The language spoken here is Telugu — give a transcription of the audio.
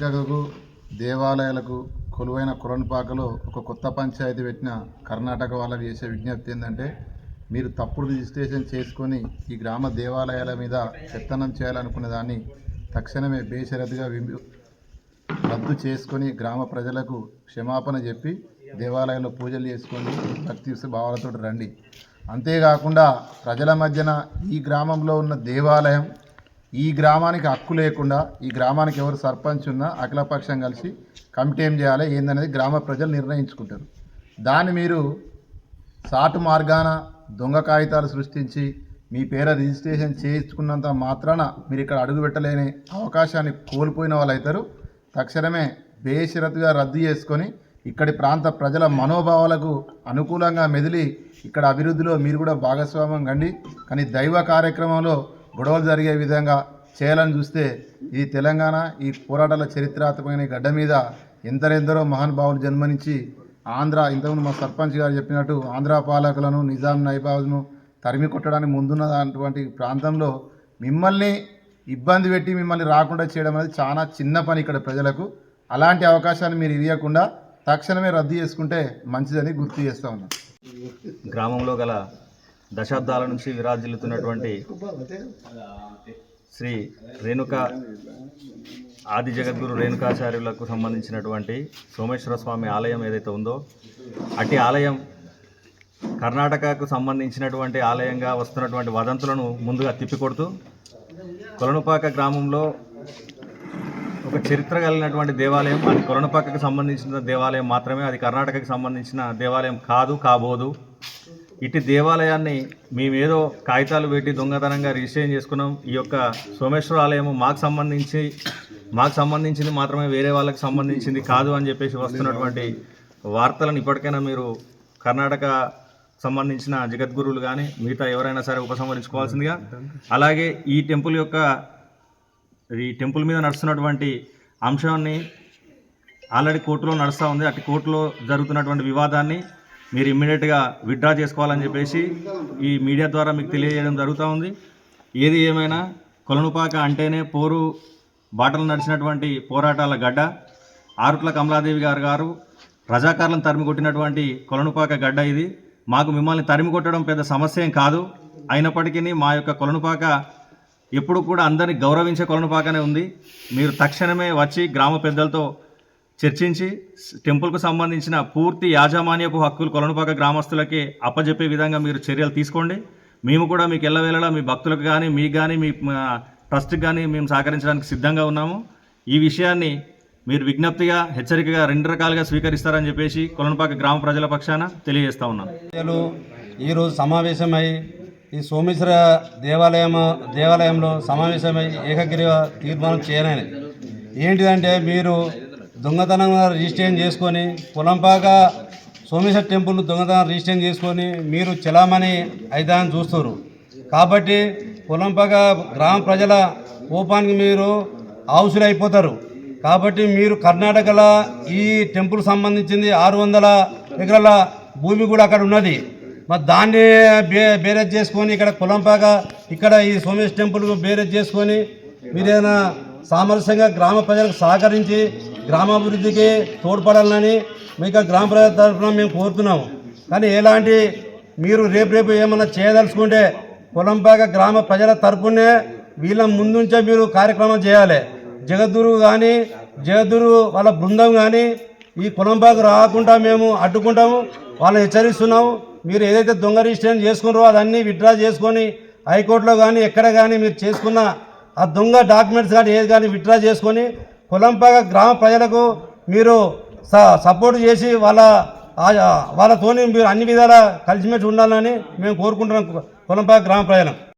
సాంకేతికతకు దేవాలయాలకు కొలువైన కురణపాకలో ఒక కొత్త పంచాయతీ పెట్టిన కర్ణాటక వాళ్ళకి చేసే విజ్ఞప్తి ఏంటంటే మీరు తప్పుడు రిజిస్ట్రేషన్ చేసుకొని ఈ గ్రామ దేవాలయాల మీద చెత్తనం చేయాలనుకునే దాన్ని తక్షణమే బేషరతుగా విమి- రద్దు చేసుకొని గ్రామ ప్రజలకు క్షమాపణ చెప్పి దేవాలయంలో పూజలు చేసుకొని భక్తి భావాలతో రండి. అంతేకాకుండా ప్రజల మధ్యన ఈ గ్రామంలో ఉన్న దేవాలయం ఈ గ్రామానికి హక్కు లేకుండా ఈ గ్రామానికి ఎవరు సర్పంచ్ ఉన్నా అఖిలపక్షం కలిసి కమిటీ ఏం చేయాలి ఏందనేది గ్రామ ప్రజలు నిర్ణయించుకుంటారు. దాన్ని మీరు సాటు మార్గాన దొంగ కాగితాలు సృష్టించి మీ పేర రిజిస్ట్రేషన్ చేయించుకున్నంత మాత్రాన మీరు ఇక్కడ అడుగు పెట్టలేని అవకాశాన్ని కోల్పోయిన వాళ్ళు అవుతారు తక్షణమే బేషరతుగా రద్దు చేసుకొని ఇక్కడి ప్రాంత ప్రజల మనోభావాలకు అనుకూలంగా మెదిలి ఇక్కడ అభివృద్ధిలో మీరు కూడా భాగస్వామ్యం కండి. కానీ దైవ కార్యక్రమంలో గొడవలు జరిగే విధంగా చేయాలని చూస్తే ఈ తెలంగాణ ఈ పోరాటాల చరిత్రాత్మకమైన గడ్డ మీద ఎందరెందరో మహానుభావులు జన్మనించి ఆంధ్ర ఇంతకుముందు మా సర్పంచ్ గారు చెప్పినట్టు ఆంధ్ర పాలకులను నిజాం నైబాబును తరిమి కొట్టడానికి ముందున్న అటువంటి ప్రాంతంలో మిమ్మల్ని ఇబ్బంది పెట్టి మిమ్మల్ని రాకుండా చేయడం అనేది చాలా చిన్న పని ఇక్కడ ప్రజలకు. అలాంటి అవకాశాన్ని మీరు ఇవ్వకుండా తక్షణమే రద్దు చేసుకుంటే మంచిదని గుర్తు చేస్తూ ఉన్నాం. గ్రామంలో గల దశాబ్దాల నుంచి విరాజిల్లుతున్నటువంటి శ్రీ రేణుక ఆది జగద్గురు రేణుకాచార్యులకు సంబంధించినటువంటి సోమేశ్వర స్వామి ఆలయం ఏదైతే ఉందో అట్టి ఆలయం కర్ణాటకకు సంబంధించినటువంటి ఆలయంగా వస్తున్నటువంటి వదంతులను ముందుగా తిప్పికొడుతూ కొలనుపాక గ్రామంలో ఒక చరిత్ర కలిగినటువంటి దేవాలయం అది కొలనుపాకకు సంబంధించిన దేవాలయం మాత్రమే అది కర్ణాటకకు సంబంధించిన దేవాలయం కాదు కాబోదు. ఇటు దేవాలయాన్ని మేమేదో కాగితాలు పెట్టి దొంగతనంగా రిజిస్ట్రేషన్ చేసుకున్నాం. ఈ యొక్క సోమేశ్వర ఆలయము మాకు సంబంధించి మాకు సంబంధించింది మాత్రమే వేరే వాళ్ళకి సంబంధించింది కాదు అని చెప్పేసి వస్తున్నటువంటి వార్తలను ఇప్పటికైనా మీరు కర్ణాటక సంబంధించిన జగద్గురువులు కానీ మిగతా ఎవరైనా సరే ఉపసంహరించుకోవాల్సిందిగా. అలాగే ఈ టెంపుల్ యొక్క ఈ టెంపుల్ మీద నడుస్తున్నటువంటి అంశాన్ని ఆల్రెడీ కోర్టులో నడుస్తూ ఉంది. అటు కోర్టులో జరుగుతున్నటువంటి వివాదాన్ని మీరు ఇమ్మీడియట్గా విత్డ్రా చేసుకోవాలని చెప్పేసి ఈ మీడియా ద్వారా మీకు తెలియజేయడం జరుగుతూ ఉంది. ఏది ఏమైనా కొలనుపాక అంటేనే పోరు బాటలు నడిచినటువంటి పోరాటాల గడ్డ. ఆరుట్ల కమలాదేవి గారు గారు రజాకారులను తరిమి కొట్టినటువంటి కొలనుపాక గడ్డ ఇది. మాకు మిమ్మల్ని తరిమి కొట్టడం పెద్ద సమస్య ఏం కాదు. అయినప్పటికీ మా యొక్క కొలనుపాక ఎప్పుడు కూడా అందరిని గౌరవించే కొలనుపాకనే ఉంది. మీరు తక్షణమే వచ్చి గ్రామ పెద్దలతో చర్చించి టెంపుల్కు సంబంధించిన పూర్తి యాజమాన్యపు హక్కులు కొలనుపాక గ్రామస్తులకి అప్పజెప్పే విధంగా మీరు చర్యలు తీసుకోండి. మేము కూడా మీకు ఎల్లవేళలా మీ భక్తులకు కానీ మీకు కానీ మీ ట్రస్ట్కి కానీ మేము సహకరించడానికి సిద్ధంగా ఉన్నాము. ఈ విషయాన్ని మీరు విజ్ఞప్తిగా హెచ్చరికగా రెండు రకాలుగా స్వీకరిస్తారని చెప్పేసి కొలనుపాక గ్రామ ప్రజల పక్షాన తెలియజేస్తా ఉన్నాను ఈరోజు సమావేశమై ఈ సోమేశ్వర దేవాలయం దేవాలయంలో సమావేశమై ఏకగ్రీవ తీర్మానం చేయనని ఏంటిదంటే మీరు దొంగతనంగా రిజిస్ట్రేషన్ చేసుకొని పొలంపాక సోమేశ్వర టెంపుల్ దొంగతనం రిజిస్ట్రేషన్ చేసుకొని మీరు చలామణి అయిదాన్ని చూస్తారు కాబట్టి పొలంపాక గ్రామ ప్రజల కోపానికి మీరు ఆవుసులు అయిపోతారు కాబట్టి మీరు కర్ణాటకలో ఈ టెంపుల్ సంబంధించింది ఆరు వందల ఎకరాల భూమి కూడా అక్కడ ఉన్నది. మరి దాన్ని బే బేరేజ్ చేసుకొని ఇక్కడ కులంపాక ఇక్కడ ఈ సోమేశ్ టెంపుల్ బేరేజ్ చేసుకొని మీరేదైనా సామరస్యంగా గ్రామ ప్రజలకు సహకరించి గ్రామాభివృద్ధికి తోడ్పడాలని మీకు గ్రామ ప్రజల తరఫున మేము కోరుతున్నాము. కానీ ఎలాంటి మీరు రేపు రేపు ఏమన్నా చేయదలుచుకుంటే పొలంపాక గ్రామ ప్రజల తరఫునే వీళ్ళ ముందుంచే మీరు కార్యక్రమం చేయాలి. జగద్దురు కానీ జగద్దురు వాళ్ళ బృందం కానీ ఈ పొలంపాకు రాకుండా మేము అడ్డుకుంటాము వాళ్ళని హెచ్చరిస్తున్నాము. మీరు ఏదైతే దొంగ రిజిస్ట్రేషన్ చేసుకున్నారో అదన్నీ విత్డ్రా చేసుకొని హైకోర్టులో కానీ ఎక్కడ కానీ మీరు చేసుకున్న ఆ దొంగ డాక్యుమెంట్స్ కానీ ఏది కానీ విత్డ్రా చేసుకొని కులంపాక గ్రామ ప్రజలకు మీరు స సపోర్ట్ చేసి వాళ్ళ వాళ్ళతోని మీరు అన్ని విధాలా కలిసిమెలిసి ఉండాలని మేము కోరుకుంటున్నాం పొలంపాక గ్రామ ప్రజలం.